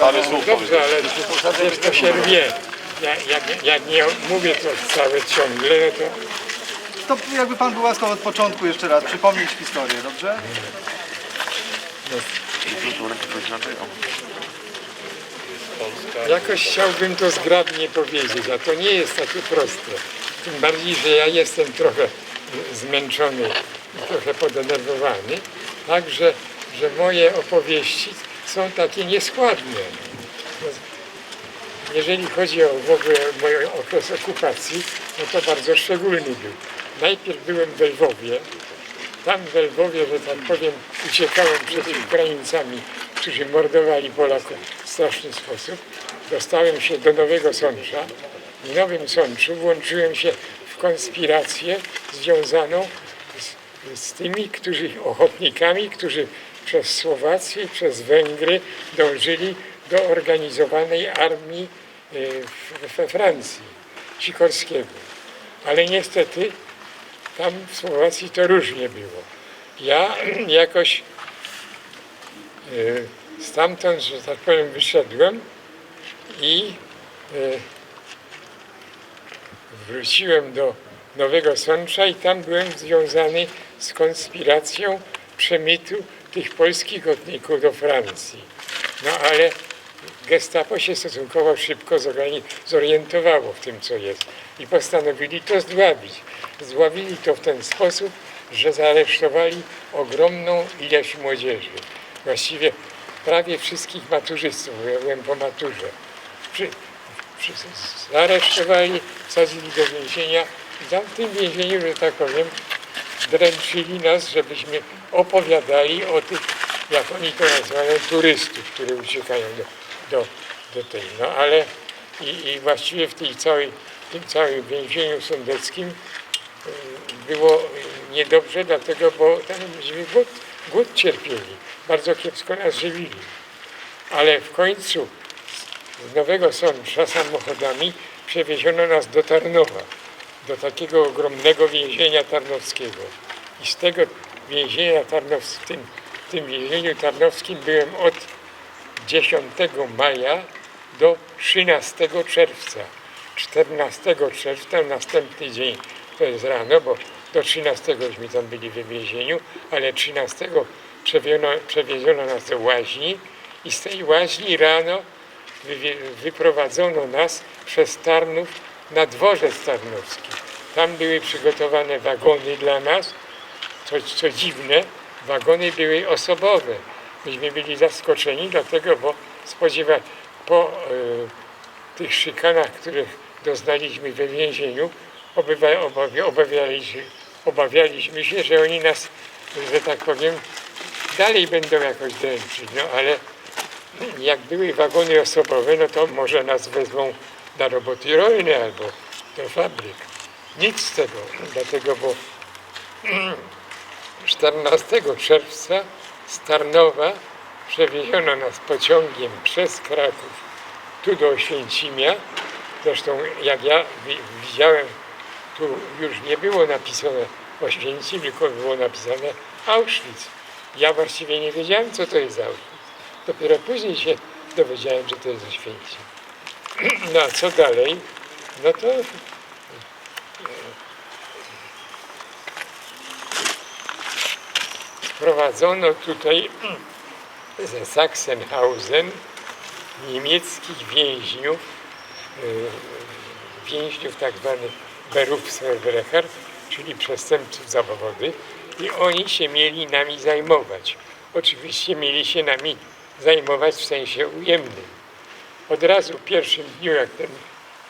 Parę słów Dobrze, ale wiesz, to się rwie. Ja, jak, jak nie mówię to całe ciągle, no to To jakby pan był łaskaw od początku jeszcze raz przypomnieć historię, dobrze? jakoś chciałbym to zgrabnie powiedzieć, a to nie jest takie proste. Tym bardziej, że ja jestem trochę zmęczony i trochę podenerwowany, tak, że, że moje opowieści są takie nieskładne. Jeżeli chodzi o w ogóle mój okres okupacji, no to bardzo szczególny był. Najpierw byłem w Lwowie. Tam w Lwowie, że tak powiem, uciekałem przed Ukraińcami, którzy mordowali Polaków w straszny sposób. Dostałem się do Nowego Sącza. W Nowym Sączu włączyłem się w konspirację związaną z, z tymi, którzy ochotnikami, którzy przez Słowację przez Węgry dążyli do organizowanej armii w- we Francji, Sikorskiego. Ale niestety tam w Słowacji to różnie było. Ja jakoś y, stamtąd, że tak powiem, wyszedłem i y, wróciłem do Nowego Sącza i tam byłem związany z konspiracją przemytu tych polskich gotników do Francji. No ale gestapo się stosunkowo szybko zorientowało w tym, co jest i postanowili to zdławić. Zdławili to w ten sposób, że zaaresztowali ogromną ilość młodzieży. Właściwie prawie wszystkich maturzystów, ja byłem po maturze. Przy, przy, zaaresztowali, wsadzili do więzienia i tam w tym więzieniu, że tak powiem, dręczyli nas, żebyśmy opowiadali o tych, jak oni to nazywają, turystów, które uciekają do, do, do tej. No ale i, i właściwie w tej całej, tym całym więzieniu sądeckim y, było niedobrze, dlatego, bo tam myśmy głód, głód cierpieli. Bardzo kiepsko nas żywili. Ale w końcu z Nowego Sącza samochodami przewieziono nas do Tarnowa, do takiego ogromnego więzienia tarnowskiego. I z tego więzienia tarnowskiego, w tym, w tym więzieniu tarnowskim byłem od 10 maja do 13 czerwca. 14 czerwca, następny dzień, to jest rano, bo do 13 śmy tam byli w więzieniu, ale 13 przewieziono, przewieziono nas do łaźni i z tej łaźni rano wyprowadzono nas przez Tarnów na dworzec tarnowski. Tam były przygotowane wagony dla nas, co, co dziwne, wagony były osobowe. Myśmy byli zaskoczeni, dlatego, bo spodziewa po e, tych szykanach, których doznaliśmy we więzieniu, obywa, obawia, obawialiśmy, obawialiśmy się, że oni nas, że tak powiem, dalej będą jakoś dręczyć. No ale jak były wagony osobowe, no to może nas wezmą na roboty rolne albo do fabryk. Nic z tego, dlatego, bo 14 czerwca z Tarnowa przewieziono nas pociągiem przez Kraków tu do Oświęcimia. Zresztą jak ja wi- widziałem, tu już nie było napisane Oświęcim, tylko było napisane Auschwitz. Ja właściwie nie wiedziałem, co to jest Auschwitz. Dopiero później się dowiedziałem, że to jest Oświęcim. No a co dalej? No to wprowadzono tutaj ze Sachsenhausen niemieckich więźniów, y, więźniów tak zwanych Berufsverbrecher, czyli przestępców zawodowych i oni się mieli nami zajmować. Oczywiście mieli się nami zajmować w sensie ujemnym. Od razu w pierwszym dniu, jak ten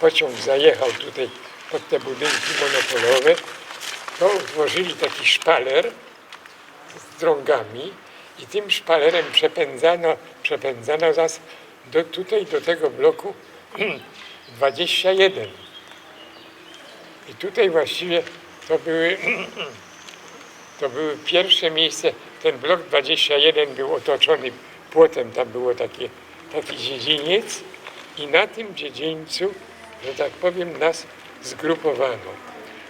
pociąg zajechał tutaj pod te budynki monopolowe, to utworzyli taki szpaler, z drągami i tym szpalerem przepędzano, przepędzano nas do, tutaj do tego bloku 21. I tutaj właściwie to były, to były pierwsze miejsce, ten blok 21 był otoczony płotem, tam było takie, taki dziedziniec i na tym dziedzińcu, że tak powiem, nas zgrupowano.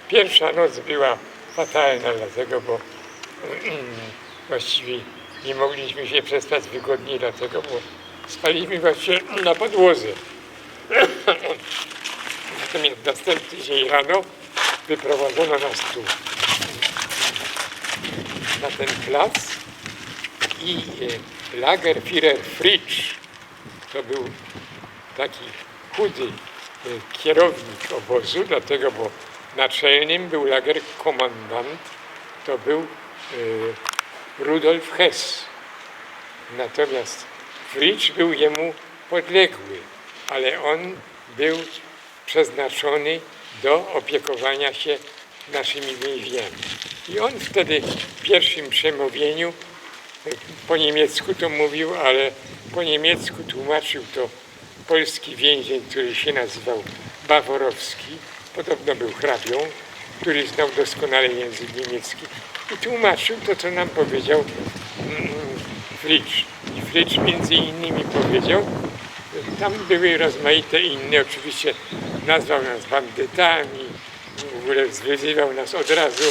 Pierwsza noc była fatalna, dlatego, bo właściwie nie mogliśmy się przespać wygodnie, dlatego, bo spaliliśmy właśnie na podłodze. Natomiast następny dzień rano wyprowadzono nas tu na ten plac i e, Lagerführer Fritsch to był taki chudy e, kierownik obozu, dlatego, bo naczelnym był lagerkomandant, to był e, Rudolf Hess. Natomiast Fritsch był jemu podległy, ale on był przeznaczony do opiekowania się naszymi więźniami. I on wtedy w pierwszym przemówieniu e, po niemiecku to mówił, ale po niemiecku tłumaczył to polski więzień, który się nazywał Baworowski. Podobno był hrabią, który znał doskonale język niemiecki i tłumaczył to, co nam powiedział mm, Fritsch. I Fritsch między innymi powiedział, tam były rozmaite inne, oczywiście nazwał nas bandytami, w ogóle wyzywał nas od razu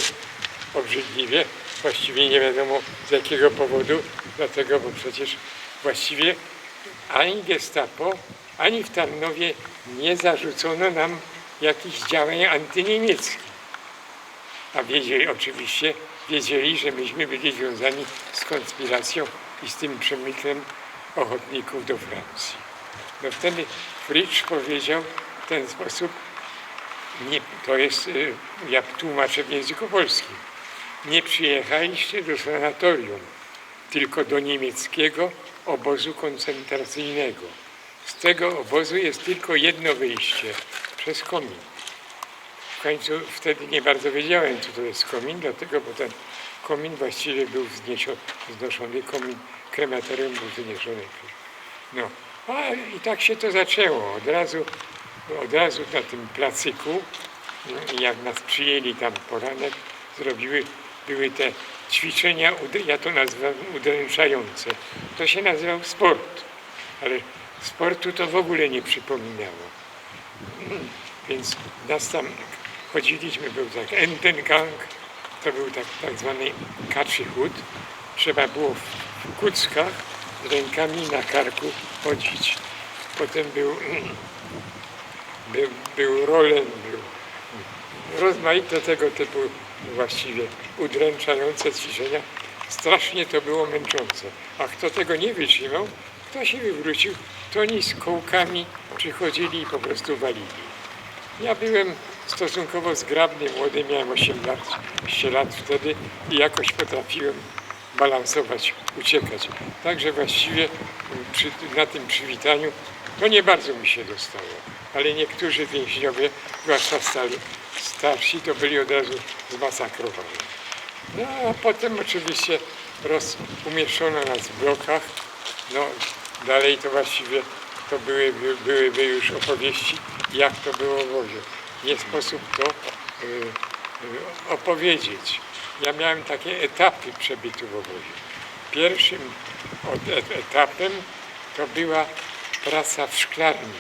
obrzydliwie. Właściwie nie wiadomo z jakiego powodu, dlatego, bo przecież właściwie ani gestapo, ani w Tarnowie nie zarzucono nam jakichś działań antyniemieckich. A wiedzieli oczywiście, wiedzieli, że myśmy byli związani z konspiracją i z tym przemyślem ochotników do Francji. No wtedy Fritsch powiedział w ten sposób, nie, to jest, y, ja tłumaczę w języku polskim, nie przyjechaliście do sanatorium, tylko do niemieckiego obozu koncentracyjnego. Z tego obozu jest tylko jedno wyjście, przez komin. W końcu wtedy nie bardzo wiedziałem, co to jest komin, dlatego, bo ten komin właściwie był wznoszony, komin krematorium był wyniesiony. No, a i tak się to zaczęło. Od razu, od razu na tym placyku, no, jak nas przyjęli tam poranek, zrobiły, były te ćwiczenia, ja to nazywam udręczające. To się nazywał sport, ale sportu to w ogóle nie przypominało. Więc nas tam chodziliśmy, był tak Entengang, to był tak, tak zwany kaczy chód. Trzeba było w, kuckach z rękami na karku chodzić. Potem był, był, był rolen, był rozmaite tego typu właściwie udręczające ćwiczenia. Strasznie to było męczące. A kto tego nie wytrzymał, kto się wywrócił, to oni z kołkami przychodzili i po prostu walili. Ja byłem stosunkowo zgrabny, młody, miałem 18 lat wtedy i jakoś potrafiłem balansować, uciekać. Także właściwie przy, na tym przywitaniu to nie bardzo mi się dostało, ale niektórzy więźniowie, zwłaszcza stali, starsi, to byli od razu zmasakrowani. No a potem oczywiście roz, umieszczono nas w blokach. No dalej to właściwie to były, by- byłyby już opowieści, jak to było w wozie. Nie sposób to y, opowiedzieć. Ja miałem takie etapy przebytu w obozie. Pierwszym et, etapem to była praca w szklarni.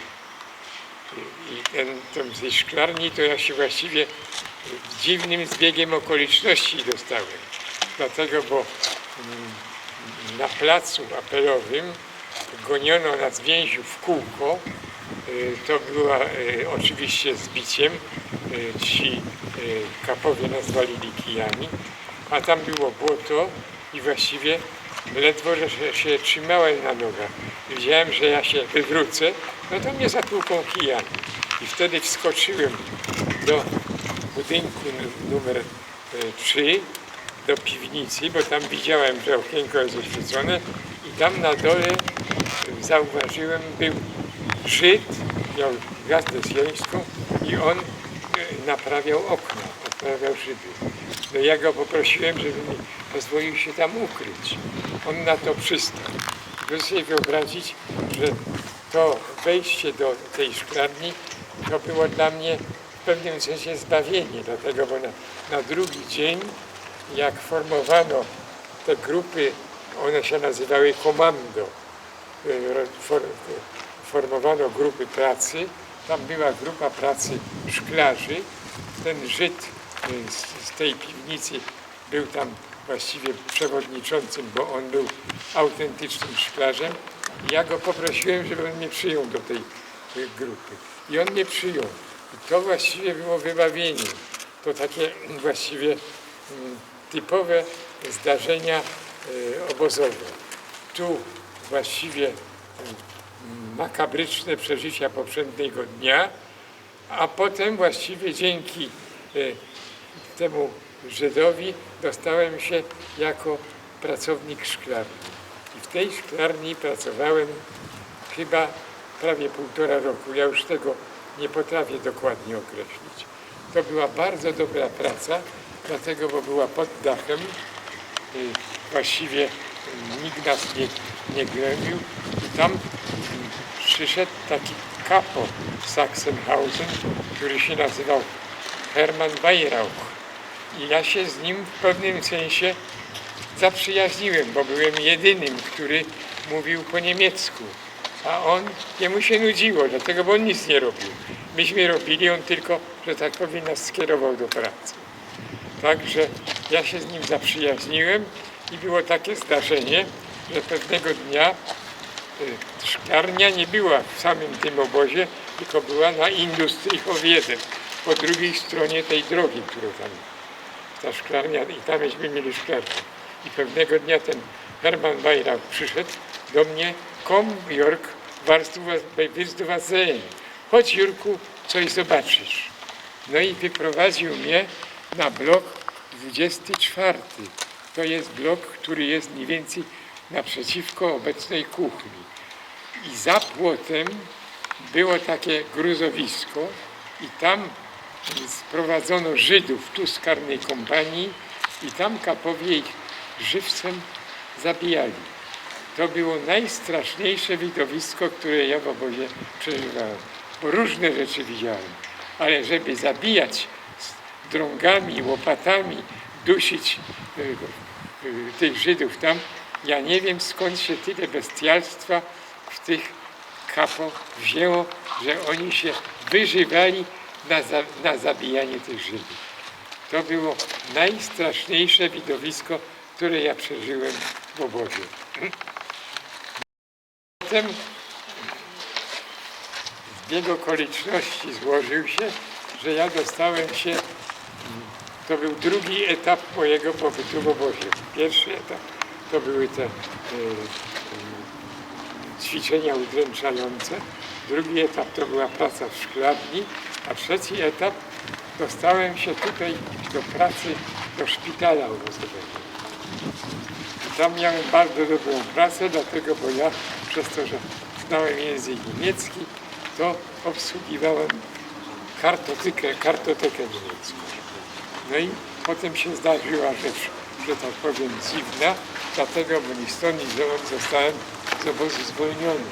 I- ten, ten, z tej szklarni to ja się właściwie dziwnym zbiegiem okoliczności dostałem. Dlatego, bo mm, na placu apelowym goniono nas więźniów w kółko. Y, To była y, oczywiście z biciem. Y, Ci kapowie nas walili kijami, a tam było błoto i właściwie ledwo, że się, trzymałem na nogach. Wiedziałem, że ja się wywrócę, no to mnie zatłuką kijami. I wtedy wskoczyłem do budynku nu- numer 3, do piwnicy, bo tam widziałem, że okienko jest oświecone i tam na dole zauważyłem, był Żyd, miał gwiazdę syjońską i on y, naprawiał okna, naprawiał szyby. No ja go poprosiłem, żeby mi pozwolił się tam ukryć. On na to przystał. Proszę sobie wyobrazić, że to wejście do tej szklarni to było dla mnie w pewnym sensie zbawienie, dlatego bo na, na drugi dzień, jak formowano te grupy, one się nazywały komando, formowano grupy pracy, tam była grupa pracy szklarzy, ten Żyd y, z, tej piwnicy był tam właściwie przewodniczącym, bo on był autentycznym szklarzem ja go poprosiłem, żeby on mnie przyjął do tej, tej grupy. I on mnie przyjął. I to właściwie było wybawienie. To takie właściwie mm, typowe zdarzenia obozowe. Tu właściwie mm, makabryczne przeżycia poprzedniego dnia, a potem właściwie dzięki e, temu Żydowi dostałem się jako pracownik szklarni. I w tej szklarni pracowałem chyba prawie półtora roku. Ja już tego nie potrafię dokładnie określić. To była bardzo dobra praca, dlatego, bo była pod dachem. Y, Właściwie y, nikt nas nie, nie gnębił. I tam przyszedł taki kapo z Sachsenhausen, który się nazywał Hermann Weihrauch. I ja się z nim w pewnym sensie zaprzyjaźniłem, bo byłem jedynym, który mówił po niemiecku. A on, jemu się nudziło, dlatego, bo on nic nie robił. Myśmy robili, on tylko, że tak powiem, nas skierował do pracy. Także ja się z nim zaprzyjaźniłem i było takie zdarzenie, że pewnego dnia y, szklarnia nie była w samym tym obozie, tylko była na Industrychow 1, po drugiej stronie tej drogi, którą tam ta szklarnia i tam myśmy mieli szklarnię. I pewnego dnia ten Hermann Weirach przyszedł do mnie, kom Jörg, warst du was? Chodź Jurku, coś zobaczysz. No i wyprowadził mnie na blok 24. To jest blok, który jest mniej więcej naprzeciwko obecnej kuchni. I za płotem było takie gruzowisko i tam sprowadzono Żydów tu z karnej kompanii i tam kapowie ich żywcem zabijali. To było najstraszniejsze widowisko, które ja w obozie przeżywałem. Bo różne rzeczy widziałem, ale żeby zabijać drągami, łopatami, dusić y, y, tych Żydów tam, ja nie wiem skąd się tyle bestialstwa w tych kapo wzięło, że oni się wyżywali na, za, na zabijanie tych Żydów. To było najstraszniejsze widowisko, które ja przeżyłem w obozie. Potem zbieg okoliczności złożył się, że ja dostałem się, to był drugi etap mojego pobytu w obozie. Pierwszy etap to były te y, y, ćwiczenia udręczające, drugi etap to była praca w szklarni, a trzeci etap dostałem się tutaj do pracy do szpitala obozowego. I tam miałem bardzo dobrą pracę, dlatego, bo ja przez to, że znałem język niemiecki, to obsługiwałem kartotekę, kartotekę niemiecką. No i potem się zdarzyła rzecz, że tak powiem, dziwna, dlatego, bo ni stąd, ni zostałem z obozu zwolniony.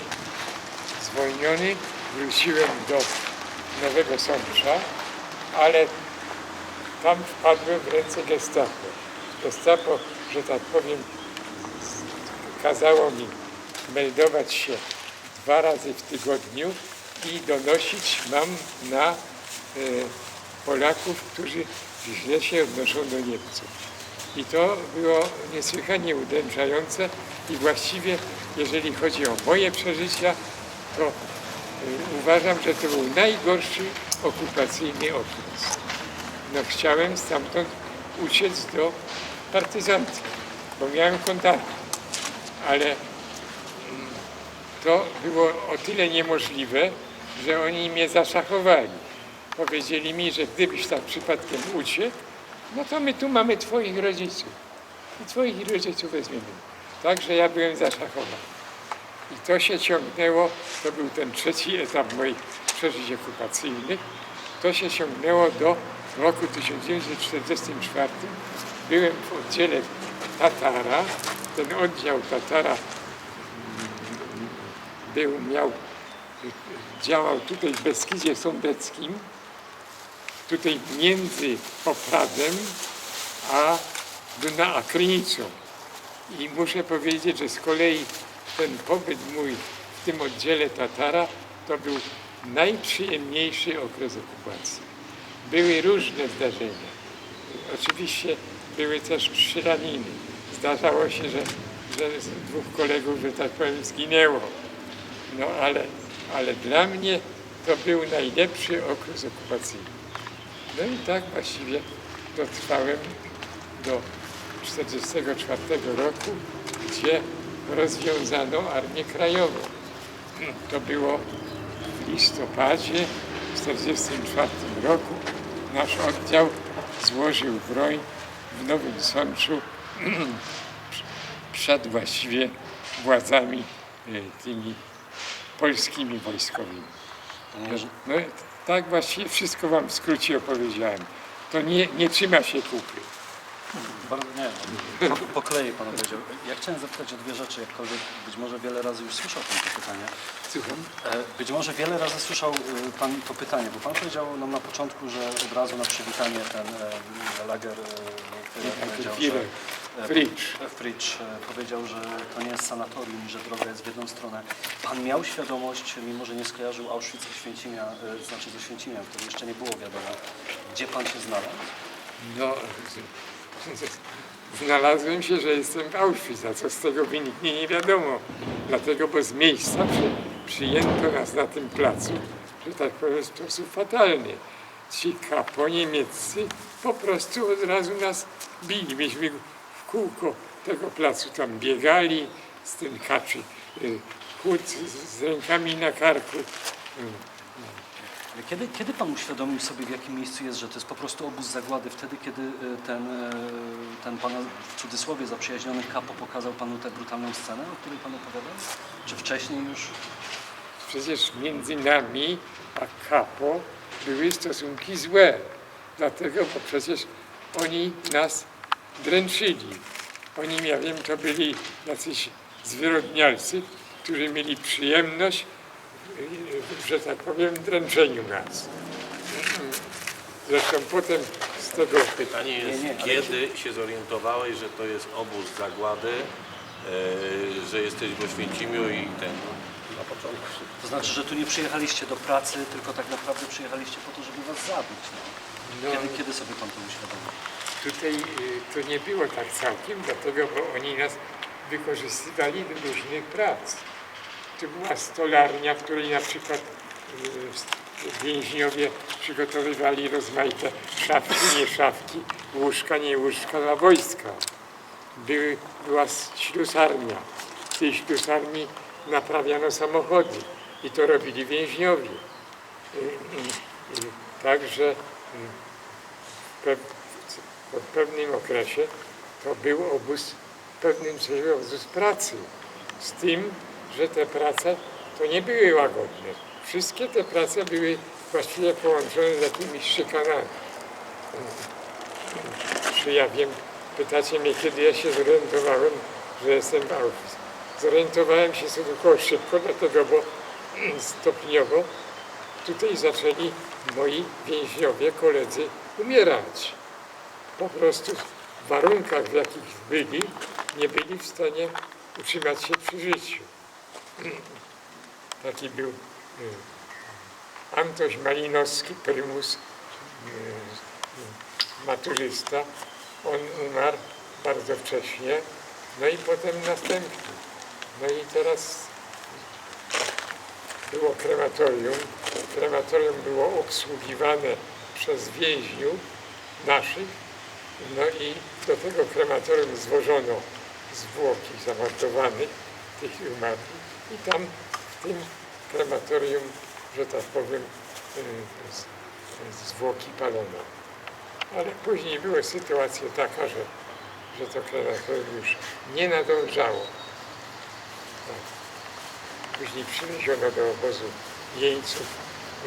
Zwolniony, wróciłem do Nowego Sącza, ale tam wpadłem w ręce gestapo. Gestapo, że tak powiem, kazało mi meldować się dwa razy w tygodniu i donosić mam na e, Polaków, którzy źle się odnoszą do Niemców. I to było niesłychanie udręczające i właściwie, jeżeli chodzi o moje przeżycia, to y, uważam, że to był najgorszy okupacyjny okres. No chciałem stamtąd uciec do partyzantów, bo miałem kontakty, ale mm, to było o tyle niemożliwe, że oni mnie zaszachowali. Powiedzieli mi, że gdybyś tak przypadkiem uciekł, no to my tu mamy twoich rodziców. I twoich rodziców weźmiemy. Także ja byłem zaszachowany. I to się ciągnęło, to był ten trzeci etap moich przeżyć okupacyjnych. To się ciągnęło do roku 1944. Byłem w oddziale Tatara. Ten oddział Tatara był, miał, działał tutaj w Beskidzie Sądeckim, tutaj między Popradem a Dna a Krynicą. I muszę powiedzieć, że z kolei ten pobyt mój w tym oddziale Tatara to był najprzyjemniejszy okres okupacji. Były różne zdarzenia. Oczywiście były też strzelaniny. Zdarzało się, że że z dwóch kolegów, że tak powiem, zginęło. No ale, ale dla mnie to był najlepszy okres okupacyjny. No i tak właściwie dotrwałem do 1944 roku, gdzie rozwiązano Armię Krajową. To było w listopadzie w 1944 roku. Nasz oddział złożył broń w Nowym Sączu przed właściwie władzami e, tymi polskimi wojskowymi. No, tak właściwie wszystko wam w skrócie opowiedziałem. To nie, nie trzyma się kupy. Bardzo nie, po, po kolei Pan powiedział. Ja chciałem zapytać o dwie rzeczy, jakkolwiek być może wiele razy już słyszał Pan to pytanie. Słucham? E, Być może wiele razy słyszał e, Pan to pytanie, bo Pan powiedział nam na początku, że od razu na przywitanie ten e, lager powiedział, że E, Fritsch. e, Fritsch e, powiedział, że to nie jest sanatorium i że droga jest w jedną stronę. Pan miał świadomość, mimo że nie skojarzył Auschwitz ze Święcimia, znaczy ze Święcimiem, wtedy jeszcze nie było wiadomo, gdzie Pan się znalazł? No, znalazłem się, że jestem w Auschwitz, a co z tego wyniknie nie wiadomo. Dlatego, bo z miejsca przy, przyjęto nas na tym placu, że tak powiem, w sposób fatalny. Ci kapo niemieccy po prostu od razu nas bili. Myśmy kółko tego placu tam biegali z tym kaczy, y, chłód z, z rękami na karku. Kiedy, kiedy Pan uświadomił sobie, w jakim miejscu jest, że to jest po prostu obóz zagłady? Wtedy, kiedy y, ten, y, ten Pana w cudzysłowie zaprzyjaźniony kapo pokazał Panu tę brutalną scenę, o której Pan opowiadał? Czy wcześniej już? Przecież między nami a kapo były stosunki złe. Dlatego, bo przecież oni nas dręczyli. Oni, ja wiem, to byli jacyś zwyrodnialcy, którzy mieli przyjemność, y, że tak powiem, dręczeniu nas. Zresztą potem z tego Pytanie jest, Nie, nie, kiedy się zorientowałeś, że to jest obóz zagłady, e, że jesteś w Oświęcimiu i ten, na początku. To znaczy, że tu nie przyjechaliście do pracy, tylko tak naprawdę przyjechaliście po to, żeby Was zabić. No. No. Kiedy, kiedy sobie Pan to uświadomił? Tutaj y, to nie było tak całkiem, dlatego, bo oni nas wykorzystywali do różnych prac. Tu była stolarnia, w której na przykład y, więźniowie przygotowywali rozmaite szafki, nie szafki, łóżka, nie łóżka dla wojska. Były, była ślusarnia. W tej ślusarni naprawiano samochody i to robili więźniowie. Y, Także w pewnym okresie to był obóz w pewnym sensie obóz pracy. Z tym, że te prace to nie były łagodne. Wszystkie te prace były właściwie połączone z jakimiś szykanami. Czy ja wiem, pytacie mnie, kiedy ja się zorientowałem, że jestem w Auschwitz. Zorientowałem się stosunkowo szybko, dlatego, bo stopniowo tutaj zaczęli moi więźniowie, koledzy umierać po prostu w warunkach, w jakich byli, nie byli w stanie utrzymać się przy życiu. Taki był y, Antoś Malinowski, prymus, y, y, maturzysta. On umarł bardzo wcześnie, no i potem następny. No i teraz było krematorium. Krematorium było obsługiwane przez więźniów naszych, no i do tego krematorium zwożono zwłoki zamordowanych, tych umarłych i tam w tym krematorium, że tak powiem, y, zwłoki palono. Ale później była sytuacja taka, że, że to krematorium już nie nadążało. Tak. Później przywieziono do obozu jeńców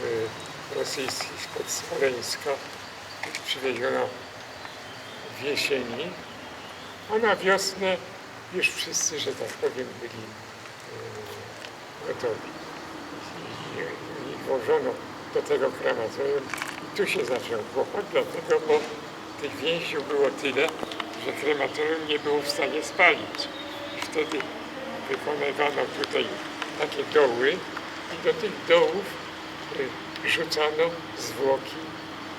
y, rosyjskich spod Smoleńska. Przywieziono w jesieni, a na wiosnę już wszyscy, że tak powiem, byli e, gotowi. I, włożono do tego krematorium i tu się zaczął kłopot, dlatego, bo tych więźniów było tyle, że krematorium nie było w stanie spalić. Wtedy wykonywano tutaj takie doły i do tych dołów y, rzucano zwłoki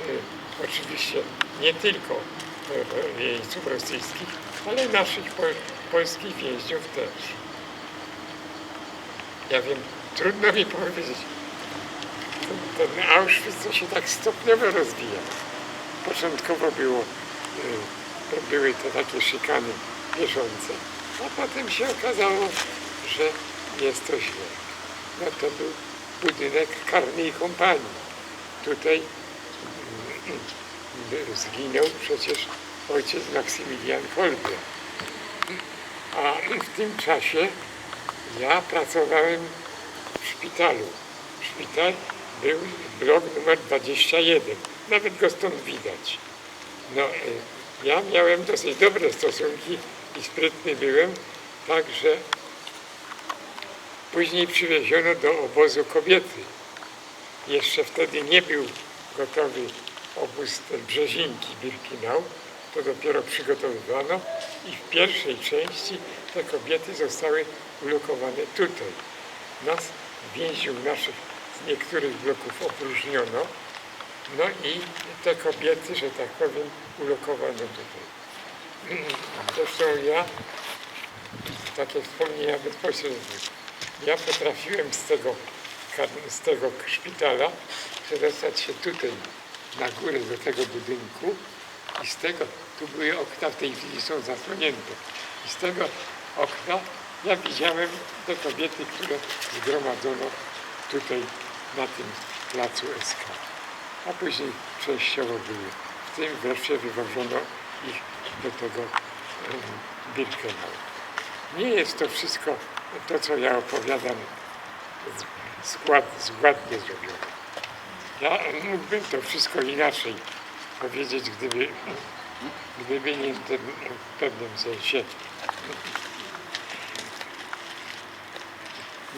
y, oczywiście nie tylko y, jeńców rosyjskich, ale naszych po, polskich więźniów też. Ja wiem, trudno mi powiedzieć. Ten, ten Auschwitz się tak stopniowo rozwija. Początkowo było, y, były to takie szykany bieżące, a potem się okazało, że jest to źle. No to był budynek karnej kompanii. Tutaj mm, zginął przecież ojciec Maksymilian Kolbe. A w tym czasie ja pracowałem w szpitalu. Szpital był blok numer 21. Nawet go stąd widać. No, y, ja miałem dosyć dobre stosunki i sprytny byłem, także później przywieziono do obozu kobiety. Jeszcze wtedy nie był gotowy obóz ten Brzezinki Birkinau, to dopiero przygotowywano i w pierwszej części te kobiety zostały ulokowane tutaj. Nas, więźniów naszych, z niektórych bloków opróżniono, no i te kobiety, że tak powiem, ulokowano tutaj. Zresztą ja, takie wspomnienia bezpośrednie, ja potrafiłem z tego, z tego szpitala przedostać się tutaj, na górę do tego budynku i z tego, tu były okna, w tej chwili są zasłonięte. I z tego okna ja widziałem te kobiety, które zgromadzono tutaj na tym placu SK. A później częściowo były. W tym wreszcie wywożono ich do tego Birkenau. Nie jest to wszystko to, co ja opowiadam, skład, składnie zrobione. Ja mógłbym to wszystko inaczej powiedzieć, gdyby, gdyby nie ten, w pewnym sensie